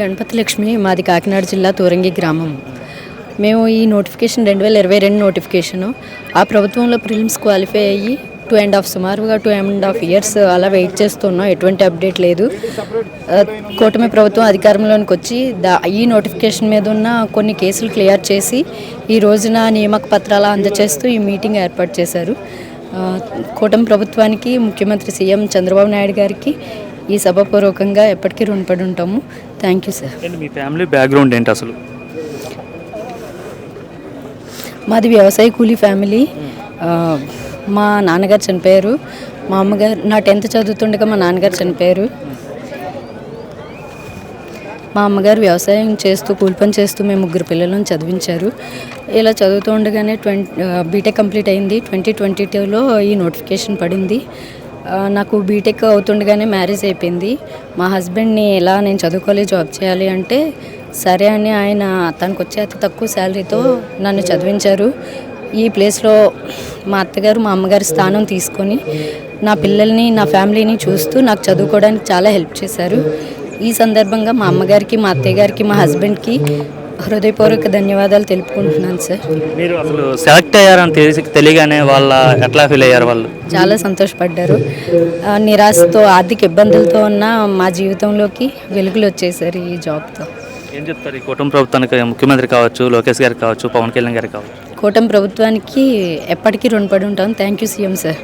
గణపతి లక్ష్మి మాది కాకినాడ జిల్లా తూరంగి గ్రామం. మేము ఈ నోటిఫికేషన్ రెండు వేల ఇరవై రెండు నోటిఫికేషను. ఆ ప్రభుత్వంలో ప్రిలిమ్స్ క్వాలిఫై అయ్యి టూ అండ్ హాఫ్ సుమారుగా టూ అండ్ హాఫ్ ఇయర్స్ అలా వెయిట్ చేస్తున్నాం. ఎటువంటి అప్డేట్ లేదు. కూటమి ప్రభుత్వం అధికారంలోనికి వచ్చి దా ఈ నోటిఫికేషన్ మీద ఉన్న కొన్ని కేసులు క్లియర్ చేసి ఈ రోజున నియామక పత్రాలు అందజేస్తూ ఈ మీటింగ్ ఏర్పాటు చేశారు. కూటమి ప్రభుత్వానికి ముఖ్యమంత్రి సీఎం చంద్రబాబు నాయుడు గారికి ఈ సభాపూర్వకంగా ఎప్పటికీ రుణపడి ఉంటాము. థ్యాంక్ యూ సార్ మీ ఫ్యామిలీ బ్యాక్గ్రౌండ్ ఏంటి అసలు? మాది వ్యవసాయ కూలీ ఫ్యామిలీ. మా నాన్నగారు చనిపోయారు. మా అమ్మగారు నా టెన్త్ చదువుతుండగా మా నాన్నగారు చనిపోయారు. మా అమ్మగారు వ్యవసాయం చేస్తూ కూలి పని చేస్తూ మేము ముగ్గురు పిల్లలను చదివించారు. ఇలా చదువుతూ ఉండగానే ట్వంటీ బీటెక్ కంప్లీట్ అయింది. ట్వంటీ ట్వంటీ టూలో ఈ నోటిఫికేషన్ పడింది. నాకు బీటెక్ అవుతుండగానే మ్యారేజ్ అయిపోయింది. మా హస్బెండ్ని ఎలా నేను చదువుకోవాలి జాబ్ చేయాలి అంటే సరే అని ఆయన తనకు వచ్చే అతి తక్కువ శాలరీతో నన్ను చదివించారు. ఈ ప్లేస్లో మా అత్తగారు మా అమ్మగారి స్థానం తీసుకొని నా పిల్లల్ని నా ఫ్యామిలీని చూస్తూ నాకు చదువుకోవడానికి చాలా హెల్ప్ చేశారు. ఈ సందర్భంగా మా అమ్మగారికి మా అత్తయ్య గారికి మా హస్బెండ్కి హృదయపూర్వక ధన్యవాదాలు తెలుపుకుంటున్నాను సార్. మీరు అసలు సెలెక్ట్ అయ్యారని తెలిసి తెలియగానే వాళ్ళ ఎట్లా ఫీల్ అయ్యారు వాళ్ళు? చాలా సంతోషపడ్డారు. నిరాశతో ఆర్థిక ఇబ్బందులతో ఉన్న మా జీవితంలోకి వెలుగులు వచ్చేసారు ఈ జాబ్తో. ఏం చెప్తారు ఈ కుటుంబ ప్రభుత్వానికి? ముఖ్యమంత్రి కావచ్చు లోకేష్ గారికి కావచ్చు పవన్ కళ్యాణ్ గారికి కావచ్చు. కూటమి ప్రభుత్వానికి ఎప్పటికీ రుణపడి ఉంటాం. Thank you CM sir.